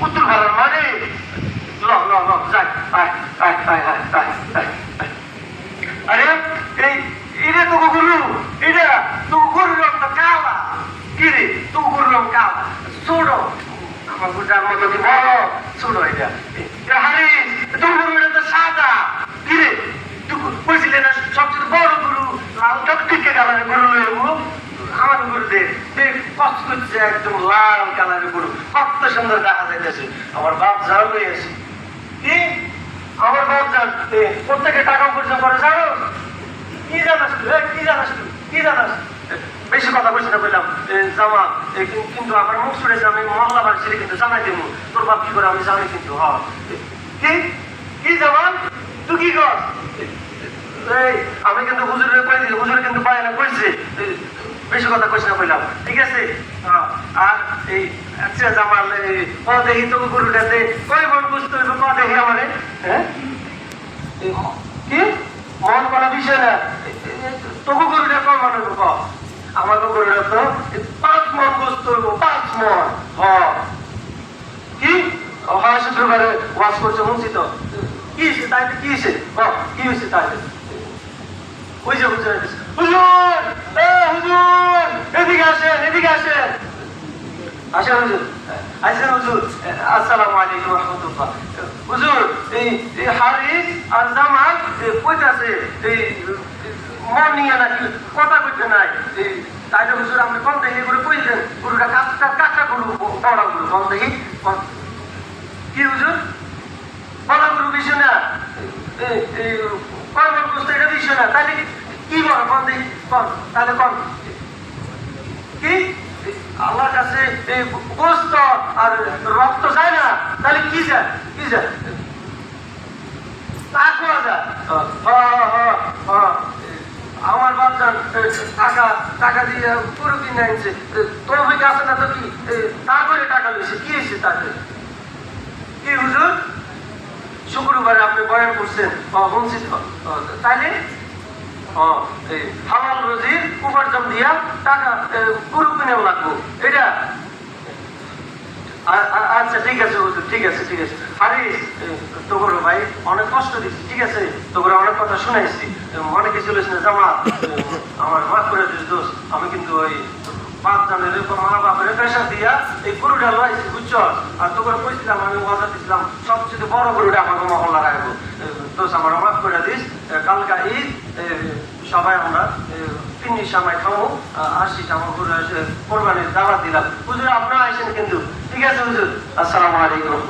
উত্তর ভালো না রে ল ল ল যাই আয় আয় আয় আয় আয় আয় আরে এই এটা তো গুরু এটা তো গুরু রং তো কালা। কি রে তো গুরু রং কালা। ছোট আমার গুজার মতো কি বড় ছোট এটা হারি তো গুরু এটা তো সাদা কি রে তুই বলছিলে না সবচেয়ে বড় গুরু লাল টকটিকে কালারের গুরু আমার গরু দে দে কষ্ট করছে একদম লাল কালারের গরু। কত সুন্দর দেখা যাইতেছে। আমার বাপ যাও লইয়াছি কি? আমার বাপ যান প্রত্যেকে টাকা পয়সা করে জানো কি জানাস কি জানাস কি জানাস? বেশি কথা বলছি না বললাম জামা কিন্তু আমার মুখ ছুড়েছে আমি মহল্লা বাড়ি কিন্তু জানাই দেবো। তোর বাপ কি করে আমি জানি কিন্তু, হ। কি? কি জামা তুই কি কর? আমি কিন্তু হুজুরের দিই হুজুর কিন্তু পায় না কইছে এ, বেশি কথা কইছ না কইলাম। ঠিক আছে? আর এই আচ্ছা জামাল, এই ক দেখি তো গরুটাতে কয় মন বুঝতে হইব ক দেখি আমারে? হ্যাঁ? কি? মন করা বিষয় না। তবু গরুটা কম মনে হইব ক? আমার গরুটা তো পাঁচ মন বুঝতে হইব, পাঁচ মন। হ। কি? হয় শুক্রবারে ওয়াশ করছে, শুনছি তো। কি হয়েছে তাই কি হয়েছে হ, কি হয়েছে তাই ওই যে হুজুর এ হুজুর এদিকে আসেন এদিকে আসেন হুজুর। আসেন হুজুর। আসসালামু আলাইকুম রহমতুল্লাহ। হুজুর এই হারিস আর জামাল এ, কইতাছে এই মন নিয়ে নাকি কথা কইতে নাই। এই তাইলে হুজুর আপনি কম দেখি করে কই দেন গরুটা কাকটা কাকটা গরু বড় গরু কম দেখি। কি হুজুর? বড় গরু বিষয় না? এই কর্মের বস্তু এটা বিষয় না? তাহলে কি- বড় কম দেখি। কম তাহলে কম। আল্লাহর কাছে গোস্ত আর রক্ত যায় না, তাহলে কি যায়? কি যায়। আমার টাকা টাকা দিয়ে পুরো কিনে আনছে। না তো কি? তারপরে টাকা লইছে, কি হয়েছে তাকে কি হুজুর? শুক্রবারে আপনি বয়ান করছেন। শুনছি তাইলে? উপার্জন দিয়া টাকা এ, গরু কিনে লাগবো। এটা? আচ্ছা ঠিক আছে ঠিক আছে ঠিক আছে। তোর ভাই অনেক কষ্ট দিচ্ছি ঠিক আছে? অনেক কথা কিছু না জামা আমার মাফ করে দিস দোষ আমি কিন্তু ওই পাঁচ জানের মা বাপের প্রেশার দিয়া এই গরুটা লাইছি বুঝছ? আর তোকে কইছিলাম আমি ওয়াদা দিছিলাম সবচেয়ে বড় গরুটা আমাকে মহল্লা রাখব। দোষ আমার মাফ করে দিস। কালকা ঈদ সবাই আমরা তিন সময় খামো আসি ঘুরে কোরবানির দাওয়াত দিলাম। হুজুর, আপনারা আসেন কিন্তু। ঠিক আছে, হুজুর। আসসালামু আলাইকুম।